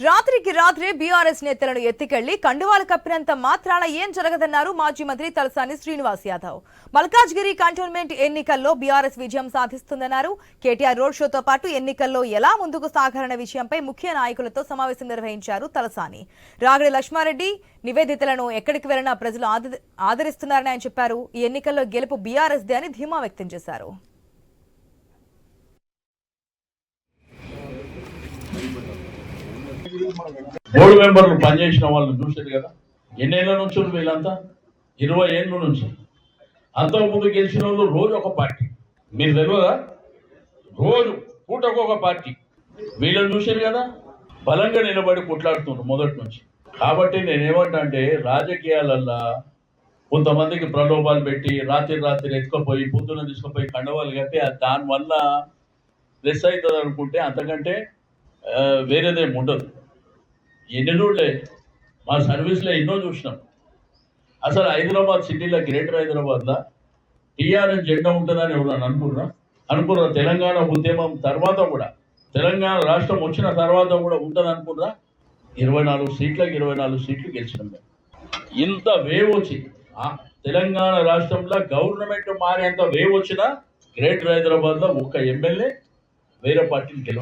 రాత్రికి రాత్రే బీఆర్ఎస్ నేతలను ఎత్తికెళ్ళి కండువాలు కప్పినంత మాత్రాన ఏం జరగదన్నారు మాజీ మంత్రి తలసాని శ్రీనివాస్ యాదవ్. మల్కాజ్గిరి కంటోన్మెంట్ ఎన్నికల్లో బీఆర్ఎస్ విజయం సాధిస్తుందన్నారు. కేటీఆర్ రోడ్ షోతో పాటు ఎన్నికల్లో ఎలా ముందుకు సాగారన్న విషయంపై ముఖ్య నాయకులతో సమావేశం నిర్వహించారు తలసాని. రాగడి లక్ష్మారెడ్డి నివేదితలను ఎక్కడికి వెళ్ళినా ప్రజలు ఆద- ఆదరిస్తున్నారని ఆయన చెప్పారు. ఈ ఎన్నికల్లో గెలుపు బీఆర్ఎస్దే అని ధీమా వ్యక్తం చేశారు. బోర్డు మెంబర్లు పనిచేసిన వాళ్ళని చూసారు కదా. ఎన్నేళ్ళ నుంచి వీళ్ళంతా? ఇరవై ఏళ్ళ నుంచి. అంతకుముందు గెలిచిన వాళ్ళు రోజు ఒక పార్టీ. మీరు తెలియదా? రోజు పూటకు ఒక పార్టీ. వీళ్ళని చూశారు కదా? బలంగా నిలబడి కొట్లాడుతున్నారు మొదటి నుంచి. కాబట్టి నేనేమంటా అంటే రాజకీయాలల్లా కొంతమందికి ప్రలోభాలు పెట్టి రాత్రి రాత్రి ఎత్తుకపోయి పొద్దున తీసుకుపోయి కండవాలు కట్టి అది దానివల్ల లెస్ అవుతుంది అనుకుంటే అంతకంటే వేరేదేమి వేరేదేం ఉండదు. ఎన్ని చూడలే మా సర్వీస్లో ఎన్నో చూసినాం. అసలు హైదరాబాద్ సిటీలో గ్రేటర్ హైదరాబాద్లో? టీఆర్ఎస్ జెండా ఉంటుందని ఎవరు అనుకున్నా అనుకున్నా తెలంగాణ ఉద్యమం తర్వాత కూడా తెలంగాణ రాష్ట్రం వచ్చిన తర్వాత కూడా ఉంటుంది అనుకున్నా ఇరవై నాలుగు సీట్లకు ఇరవై నాలుగు సీట్లు గెలిచినాం మేము. ఇంత వేవ్ వచ్చి ఆ తెలంగాణ రాష్ట్రంలో గవర్నమెంట్ మారేంత వేవ్ వచ్చినా గ్రేటర్ హైదరాబాద్లో ఒక్క ఎమ్మెల్యే వేరే పార్టీని గెలవ